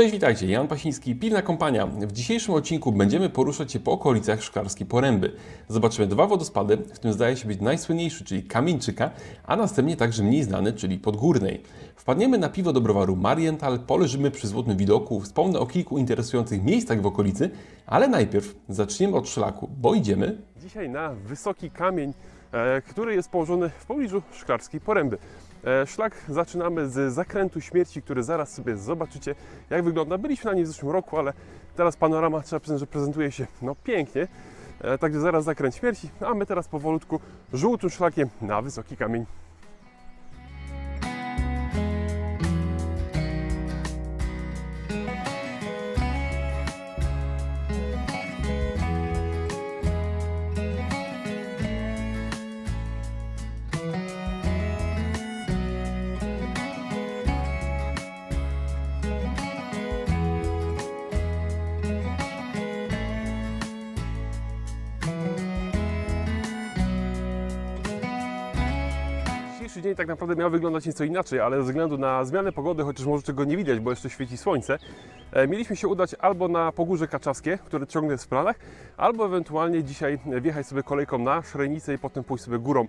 Cześć, witajcie, Jan Pasiński, Piwna Kompania. W dzisiejszym odcinku będziemy poruszać się po okolicach Szklarskiej Poręby. Zobaczymy dwa wodospady, w tym zdaje się być najsłynniejszy, czyli Kamieńczyka, a następnie także mniej znany, czyli Podgórnej. Wpadniemy na piwo do browaru Marienthal, poleżymy przy złotym widoku, wspomnę o kilku interesujących miejscach w okolicy, ale najpierw zaczniemy od szlaku, bo idziemy Dzisiaj na wysoki kamień, e, który jest położony w pobliżu Szklarskiej Poręby. E, Szlak zaczynamy z zakrętu śmierci, który zaraz sobie zobaczycie, jak wygląda. Byliśmy na nim w zeszłym roku, ale teraz panorama trzeba przyznać, że prezentuje się no, pięknie. E, Także zaraz zakręt śmierci, a my teraz powolutku żółtym szlakiem na wysoki kamień. Dzisiejszy dzień tak naprawdę miał wyglądać nieco inaczej, ale ze względu na zmianę pogody, chociaż może czego nie widać, bo jeszcze świeci słońce, e, mieliśmy się udać albo na Pogórze Kaczawskie, które ciągle jest w planach, albo ewentualnie dzisiaj wjechać sobie kolejką na Szrenicę i potem pójść sobie górą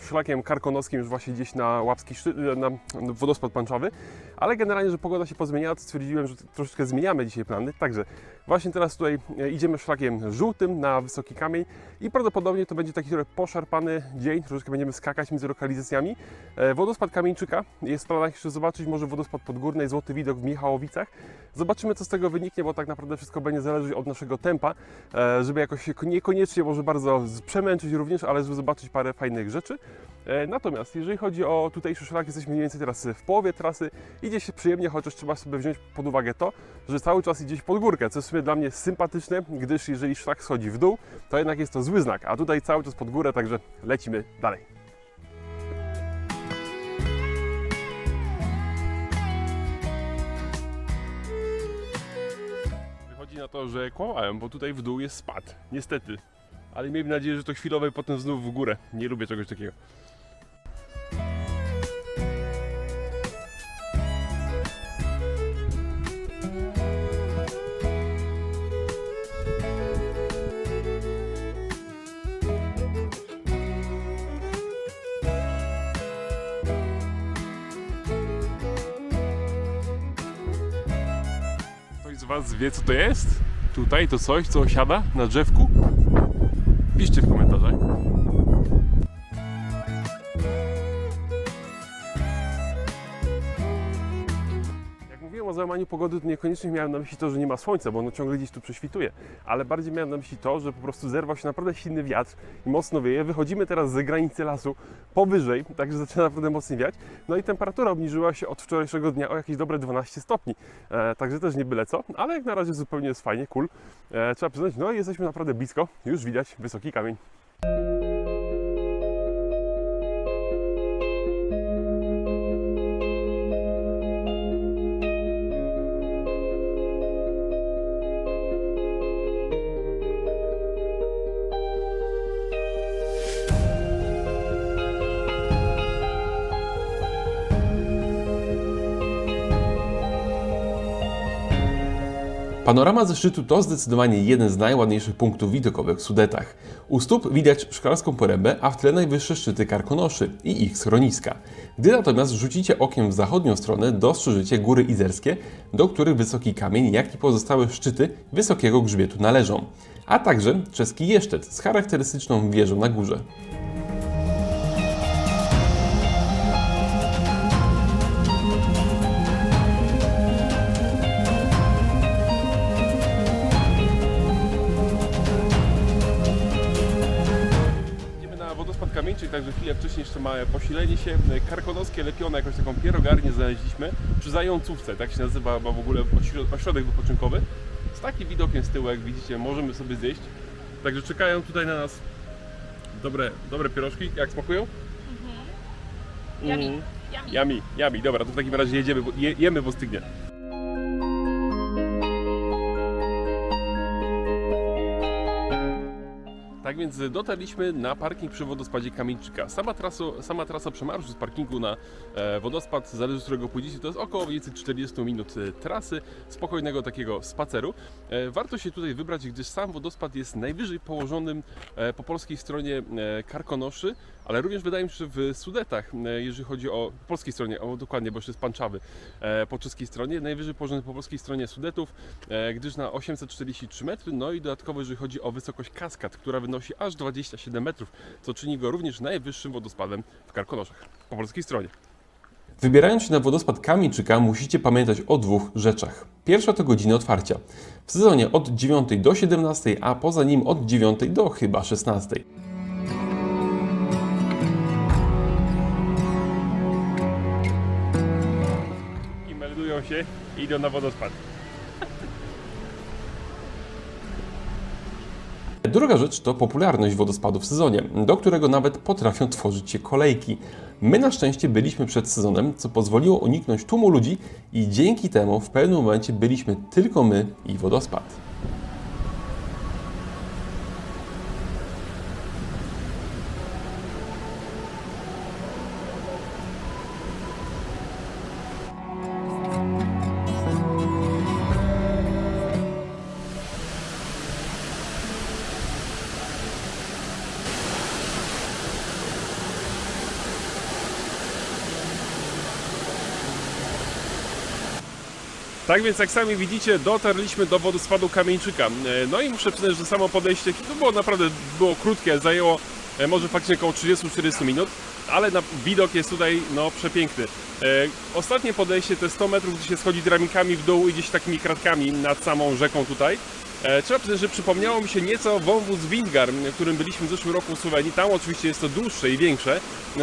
szlakiem karkonoskim już właśnie gdzieś na łapski szczyt, e, na wodospad Panczowy, ale generalnie, że pogoda się pozmieniała, to stwierdziłem, że troszeczkę zmieniamy dzisiaj plany, także właśnie teraz tutaj e, idziemy szlakiem żółtym na wysoki kamień i prawdopodobnie to będzie taki trochę poszarpany dzień, troszeczkę będziemy skakać między lokalizacjami. E, Wodospad Kamieńczyka jest w planach jeszcze zobaczyć, może wodospad Podgórnej, Złoty Widok w Michałowicach. Zobaczymy, co z tego wyniknie, bo tak naprawdę wszystko będzie zależeć od naszego tempa, e, żeby jakoś niekoniecznie może bardzo przemęczyć również, ale żeby zobaczyć parę fajnych rzeczy. E, Natomiast jeżeli chodzi o tutejszy szlak, jesteśmy mniej więcej teraz w połowie trasy. Idzie się przyjemnie, chociaż trzeba sobie wziąć pod uwagę to, że cały czas idzie się pod górkę, co jest w sumie dla mnie sympatyczne, gdyż jeżeli szlak schodzi w dół, to jednak jest to zły znak, a tutaj cały czas pod górę, także lecimy dalej. Na to, że kłamałem, bo tutaj w dół jest spad. Niestety. Ale miejmy nadzieję, że to chwilowe i potem znów w górę. Nie lubię czegoś takiego. Ktoś z Was wie, co to jest? Tutaj to coś, co osiada na drzewku? Pogody, niekoniecznie miałem na myśli to, że nie ma słońca, bo ono ciągle gdzieś tu prześwituje, ale bardziej miałem na myśli to, że po prostu zerwał się naprawdę silny wiatr i mocno wieje. Wychodzimy teraz ze granicy lasu powyżej, także zaczyna naprawdę mocniej wiać. No i temperatura obniżyła się od wczorajszego dnia o jakieś dobre 12 stopni, e, także też nie byle co, ale jak na razie zupełnie jest fajnie, cool. E, trzeba przyznać, no jesteśmy naprawdę blisko, już widać wysoki kamień. Panorama ze szczytu to zdecydowanie jeden z najładniejszych punktów widokowych w Sudetach. U stóp widać szklarską porębę, a w tle najwyższe szczyty Karkonoszy i ich schroniska. Gdy natomiast rzucicie okiem w zachodnią stronę, dostrzeżycie góry izerskie, do których wysoki kamień, jak i pozostałe szczyty wysokiego grzbietu należą. A także czeski Jeszczec z charakterystyczną wieżą na górze. Małe posilenie się. Karkonoskie lepione, jakąś taką pierogarnię znaleźliśmy przy Zającówce, tak się nazywa ma w ogóle ośro- ośrodek wypoczynkowy. Z takim widokiem z tyłu, jak widzicie, możemy sobie zjeść. Także czekają tutaj na nas dobre, dobre pierożki. Jak smakują? Mhm. Yummy. Yummy, yummy. Dobra, to w takim razie jedziemy, bo, je, jemy, bo stygnie. Więc dotarliśmy na parking przy wodospadzie Kamieńczyka. Sama, traso, sama trasa przemarszu z parkingu na e, wodospad, zależy z którego pójdziecie, to jest około mniej więcej 40 minut e, trasy, spokojnego takiego spaceru. E, warto się tutaj wybrać, gdyż sam wodospad jest najwyżej położonym e, po polskiej stronie e, Karkonoszy, ale również wydaje mi się, że w Sudetach, e, jeżeli chodzi o po polskiej stronie, o dokładnie, bo jeszcze jest Panczawy e, po czeskiej stronie, najwyżej położony po polskiej stronie Sudetów, e, gdyż na 843 metry, no i dodatkowo jeżeli chodzi o wysokość kaskad, która wynosi aż 27 metrów, co czyni go również najwyższym wodospadem w Karkonoszach po polskiej stronie. Wybierając się na wodospad Kamieńczyka musicie pamiętać o dwóch rzeczach. Pierwsza to godziny otwarcia. W sezonie od 9 do 17, a poza nim od 9 do chyba 16. I meldują się i idą na wodospad. Druga rzecz to popularność wodospadu w sezonie, do którego nawet potrafią tworzyć się kolejki. My na szczęście byliśmy przed sezonem, co pozwoliło uniknąć tłumu ludzi i dzięki temu w pewnym momencie byliśmy tylko my i wodospad. Tak więc jak sami widzicie, dotarliśmy do wodospadu Kamieńczyka. E, No i muszę przyznać, że samo podejście to było naprawdę było krótkie, zajęło e, może faktycznie około 30-40 minut, ale na, widok jest tutaj no, przepiękny. E, ostatnie podejście to jest 100 metrów, gdzie się schodzi dramikami w dół i gdzieś takimi kratkami nad samą rzeką tutaj. Trzeba przyznać, że przypomniało mi się nieco wąwóz Windgar, w którym byliśmy w zeszłym roku w Słowenii. Tam oczywiście jest to dłuższe i większe,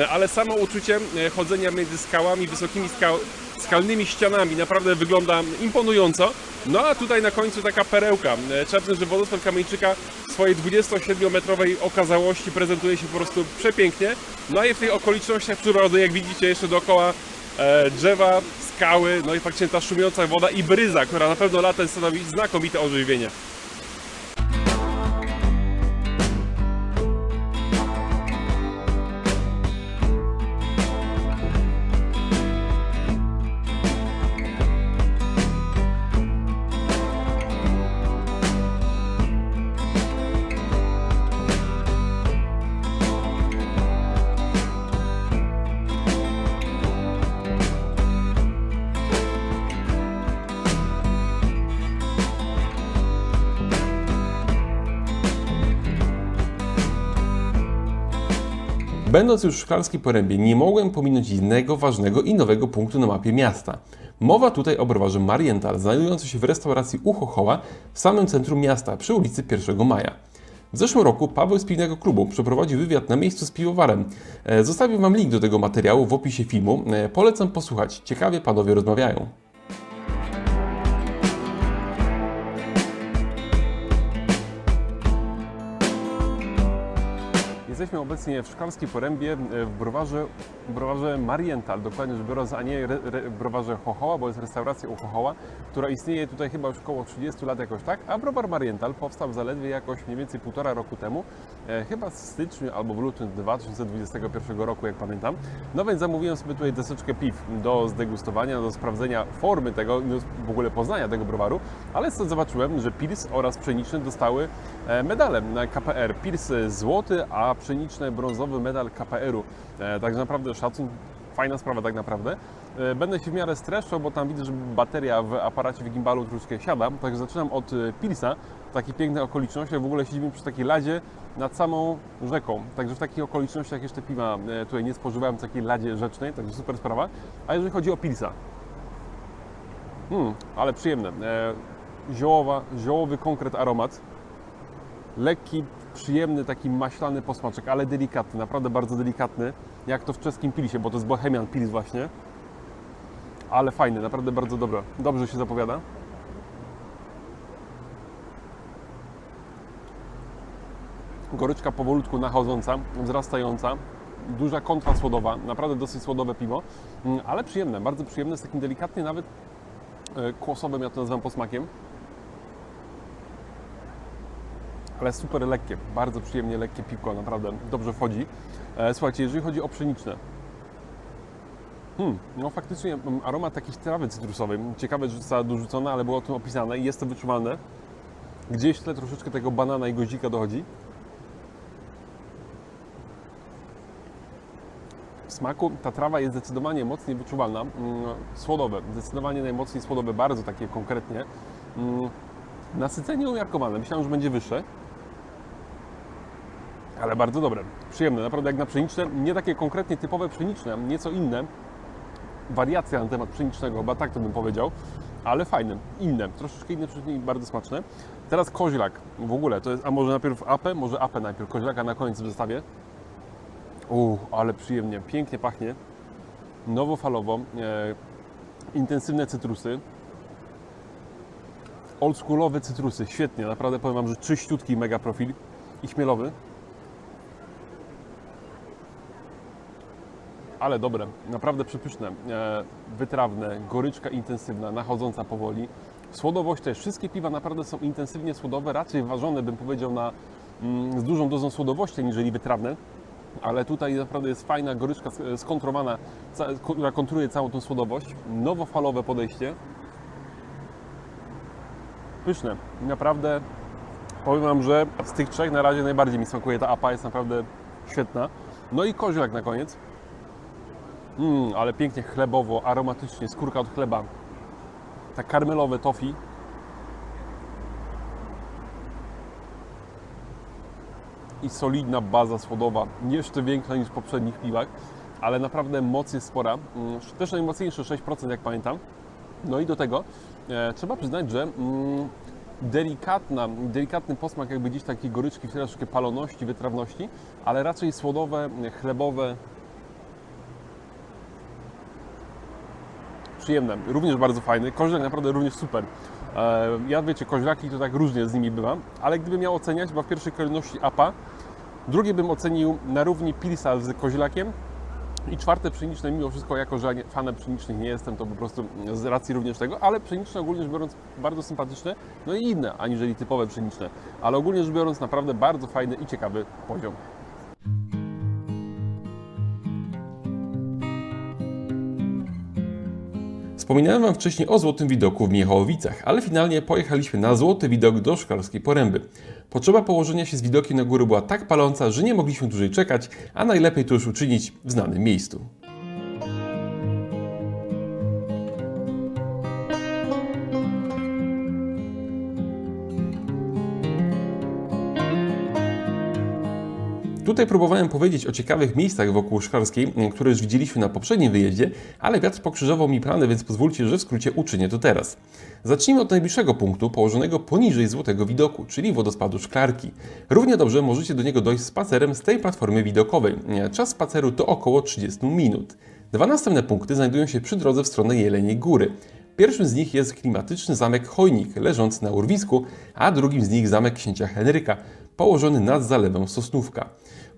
ale samo uczucie chodzenia między skałami, wysokimi skał, skalnymi ścianami naprawdę wygląda imponująco. No a tutaj na końcu taka perełka. Przyznać, że wodospad Kamieńczyka w swojej 27-metrowej okazałości prezentuje się po prostu przepięknie. No i w tych okolicznościach przyrody, jak widzicie jeszcze dookoła e, drzewa, skały, no i faktycznie ta szumiąca woda i bryza, która na pewno latem stanowi znakomite orzeźwienie. Będąc już w Szklarskiej Porębie, nie mogłem pominąć innego ważnego i nowego punktu na mapie miasta. Mowa tutaj o browarze Marienthal, znajdujący się w restauracji u Chochoła w samym centrum miasta, przy ulicy 1 Maja. W zeszłym roku Paweł z Piwnego Klubu przeprowadził wywiad na miejscu z piwowarem. E, Zostawię Wam link do tego materiału w opisie filmu. E, Polecam posłuchać, ciekawie panowie rozmawiają. Jesteśmy obecnie w Szklarskiej Porębie e, w browarze, browarze Marienthal, dokładnie rzecz biorąc, a nie re, re, browarze Chochoła, bo jest restauracja u Chochoła, która istnieje tutaj chyba już około 30 lat jakoś tak, a browar Marienthal powstał zaledwie jakoś mniej więcej półtora roku temu, e, chyba w styczniu albo w lutym 2021 roku, jak pamiętam. No więc zamówiłem sobie tutaj deseczkę piw do zdegustowania, do sprawdzenia formy tego, no, w ogóle poznania tego browaru, ale zobaczyłem, że Pils oraz Pszeniczny dostały e, medale na KPR. Pils złoty, a Pszeniczny brązowy medal KPR-u. E, Także naprawdę szacun, fajna sprawa tak naprawdę. E, Będę się w miarę streszczał, bo tam widzę, że bateria w aparacie w gimbalu troszeczkę siada, także zaczynam od e, Pilsa, w takich pięknych okolicznościach. W ogóle siedzimy przy takiej ladzie nad samą rzeką, także w takich okolicznościach jeszcze piwa tutaj nie spożywałem w takiej ladzie rzecznej, także super sprawa. A jeżeli chodzi o Pilsa, hmm, ale przyjemne. Ziołowa, ziołowy konkret aromat, lekki, przyjemny, taki maślany posmaczek, ale delikatny, naprawdę bardzo delikatny, jak to w czeskim pilsie, bo to jest Bohemian Pils właśnie. Ale fajny, naprawdę bardzo dobre. Dobrze się zapowiada. Goryczka powolutku nachodząca, wzrastająca, duża kontra słodowa, naprawdę dosyć słodowe piwo, mm, ale przyjemne, bardzo przyjemne, z takim delikatnie nawet e, kłosowym, ja to nazywam posmakiem. Ale super lekkie, bardzo przyjemnie lekkie piwko, naprawdę dobrze wchodzi. E, Słuchajcie, jeżeli chodzi o pszeniczne, Hmm, no faktycznie mm, aromat jakiejś trawy cytrusowej. Ciekawe, że została dorzucona, ale było o tym opisane i jest to wyczuwalne. Gdzieś w tle troszeczkę tego banana i goździka dochodzi. W smaku ta trawa jest zdecydowanie mocniej wyczuwalna. Mm, Słodowe, zdecydowanie najmocniej słodowe, bardzo takie konkretnie. Mm, Nasycenie umiarkowane, myślałem, że będzie wyższe. Ale bardzo dobre, przyjemne, naprawdę jak na pszeniczne, nie takie konkretnie typowe pszeniczne, nieco inne, wariacja na temat pszenicznego, chyba tak to bym powiedział, ale fajne, inne, troszeczkę inne pszeniczne i bardzo smaczne. Teraz koźlak w ogóle, to jest, a może najpierw apę, może apę najpierw, koźlaka na koniec w zestawie. Uuu, ale przyjemnie, pięknie pachnie, nowofalowo, e, intensywne cytrusy, oldschoolowe cytrusy, świetnie, naprawdę powiem Wam, że czyściutki mega profil i chmielowy. Ale dobre, naprawdę przepyszne, e, wytrawne, goryczka intensywna, nachodząca powoli. Słodowość też, wszystkie piwa naprawdę są intensywnie słodowe, raczej ważone bym powiedział na, mm, z dużą dozą słodowości, niżeli wytrawne. Ale tutaj naprawdę jest fajna goryczka sk- skontrowana, która kontruje całą tą słodowość. Nowofalowe podejście. Pyszne. Naprawdę powiem Wam, że z tych trzech na razie najbardziej mi smakuje ta apa, jest naprawdę świetna. No i koziak na koniec. Mmm, ale pięknie chlebowo, aromatycznie, skórka od chleba. Tak karmelowe tofi. I solidna baza słodowa, jeszcze większa niż w poprzednich piwach, ale naprawdę moc jest spora. Mm, Też najmocniejsze 6% jak pamiętam. No i do tego e, trzeba przyznać, że mm, delikatna, delikatny posmak jakby gdzieś takiej goryczki, troszkę paloności, wytrawności, ale raczej słodowe, chlebowe, przyjemne, również bardzo fajny. Koźlak naprawdę również super. E, Ja wiecie, koźlaki to tak różnie z nimi bywa, ale gdybym miał oceniać, bo w pierwszej kolejności APA, drugie bym ocenił na równi Pilsa z koźlakiem i czwarte pszeniczne, mimo wszystko, jako że fanem pszenicznych nie jestem, to po prostu z racji również tego, ale pszeniczne ogólnie rzecz biorąc bardzo sympatyczne, no i inne, aniżeli typowe pszeniczne, ale ogólnie rzecz biorąc naprawdę bardzo fajny i ciekawy poziom. Wspominałem Wam wcześniej o złotym widoku w Miechałowicach, ale finalnie pojechaliśmy na złoty widok do Szklarskiej Poręby. Potrzeba położenia się z widokiem na górę była tak paląca, że nie mogliśmy dłużej czekać, a najlepiej to już uczynić w znanym miejscu. Tutaj próbowałem powiedzieć o ciekawych miejscach wokół Szklarskiej, które już widzieliśmy na poprzednim wyjeździe, ale wiatr pokrzyżował mi plany, więc pozwólcie, że w skrócie uczynię to teraz. Zacznijmy od najbliższego punktu, położonego poniżej Złotego Widoku, czyli wodospadu Szklarki. Równie dobrze możecie do niego dojść spacerem z tej platformy widokowej. Czas spaceru to około 30 minut. Dwa następne punkty znajdują się przy drodze w stronę Jeleniej Góry. Pierwszym z nich jest klimatyczny zamek Chojnik, leżący na urwisku, a drugim z nich zamek księcia Henryka, położony nad zalewem Sosnówka.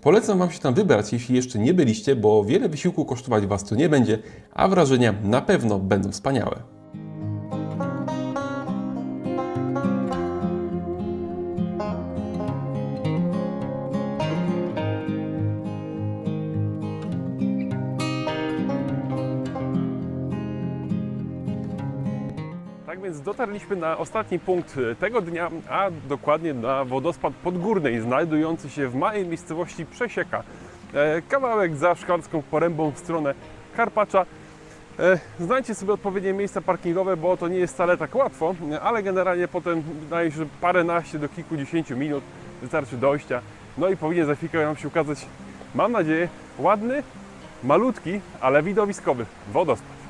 Polecam Wam się tam wybrać, jeśli jeszcze nie byliście, bo wiele wysiłku kosztować Was to nie będzie, a wrażenia na pewno będą wspaniałe. Więc dotarliśmy na ostatni punkt tego dnia, a dokładnie na wodospad Podgórnej, znajdujący się w małej miejscowości Przesieka. E, Kawałek za Szklarską Porębą w stronę Karpacza. E, Znajdźcie sobie odpowiednie miejsca parkingowe, bo to nie jest wcale tak łatwo, ale generalnie potem wydaje się, że paręnaście do kilkudziesięciu minut wystarczy dojścia. No i powinien za chwilkę nam się ukazać, mam nadzieję, ładny, malutki, ale widowiskowy wodospad.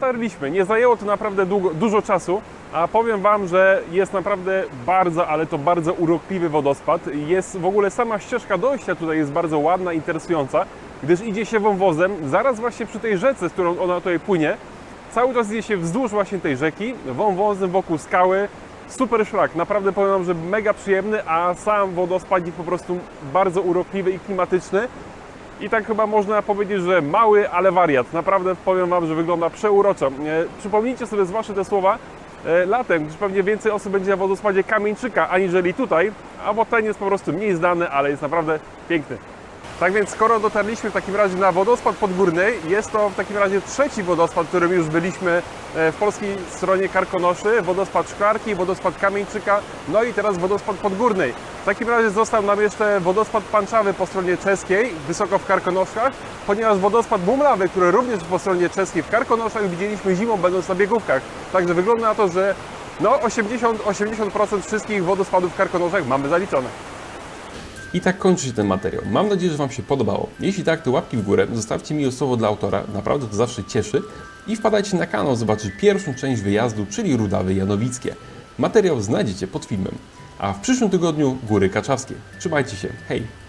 Dotarliśmy. Nie zajęło to naprawdę długo, dużo czasu, a powiem Wam, że jest naprawdę bardzo, ale to bardzo urokliwy wodospad. Jest w ogóle sama ścieżka dojścia tutaj jest bardzo ładna, interesująca, gdyż idzie się wąwozem zaraz właśnie przy tej rzece, z którą ona tutaj płynie. Cały czas idzie się wzdłuż właśnie tej rzeki, wąwozem wokół skały, Super szlak, naprawdę powiem Wam, że mega przyjemny, a sam wodospadzik po prostu bardzo urokliwy i klimatyczny. I tak chyba można powiedzieć, że mały, ale wariat. Naprawdę powiem Wam, że wygląda przeuroczo. E, Przypomnijcie sobie zwłaszcza te słowa e, latem, gdyż pewnie więcej osób będzie na wodospadzie Kamieńczyka, aniżeli tutaj, a bo ten jest po prostu mniej znany, ale jest naprawdę piękny. Tak więc skoro dotarliśmy w takim razie na wodospad Podgórny, jest to w takim razie trzeci wodospad, którym już byliśmy e, w polskiej stronie Karkonoszy, wodospad Szklarki, wodospad Kamieńczyka, no i teraz wodospad Podgórnej. W takim razie został nam jeszcze wodospad Panczawy po stronie czeskiej, wysoko w Karkonoszkach, ponieważ wodospad Bumlawy, który również po stronie czeskiej w Karkonoszach widzieliśmy zimą będąc na biegówkach. Także wygląda na to, że no 80-80% wszystkich wodospadów w Karkonoszach mamy zaliczone. I tak kończy się ten materiał. Mam nadzieję, że Wam się podobało. Jeśli tak, to łapki w górę, zostawcie mi słowo dla autora, naprawdę to zawsze cieszy. I wpadajcie na kanał zobaczyć pierwszą część wyjazdu, czyli Rudawy Janowickie. Materiał znajdziecie pod filmem. A w przyszłym tygodniu Góry Kaczawskie. Trzymajcie się, hej!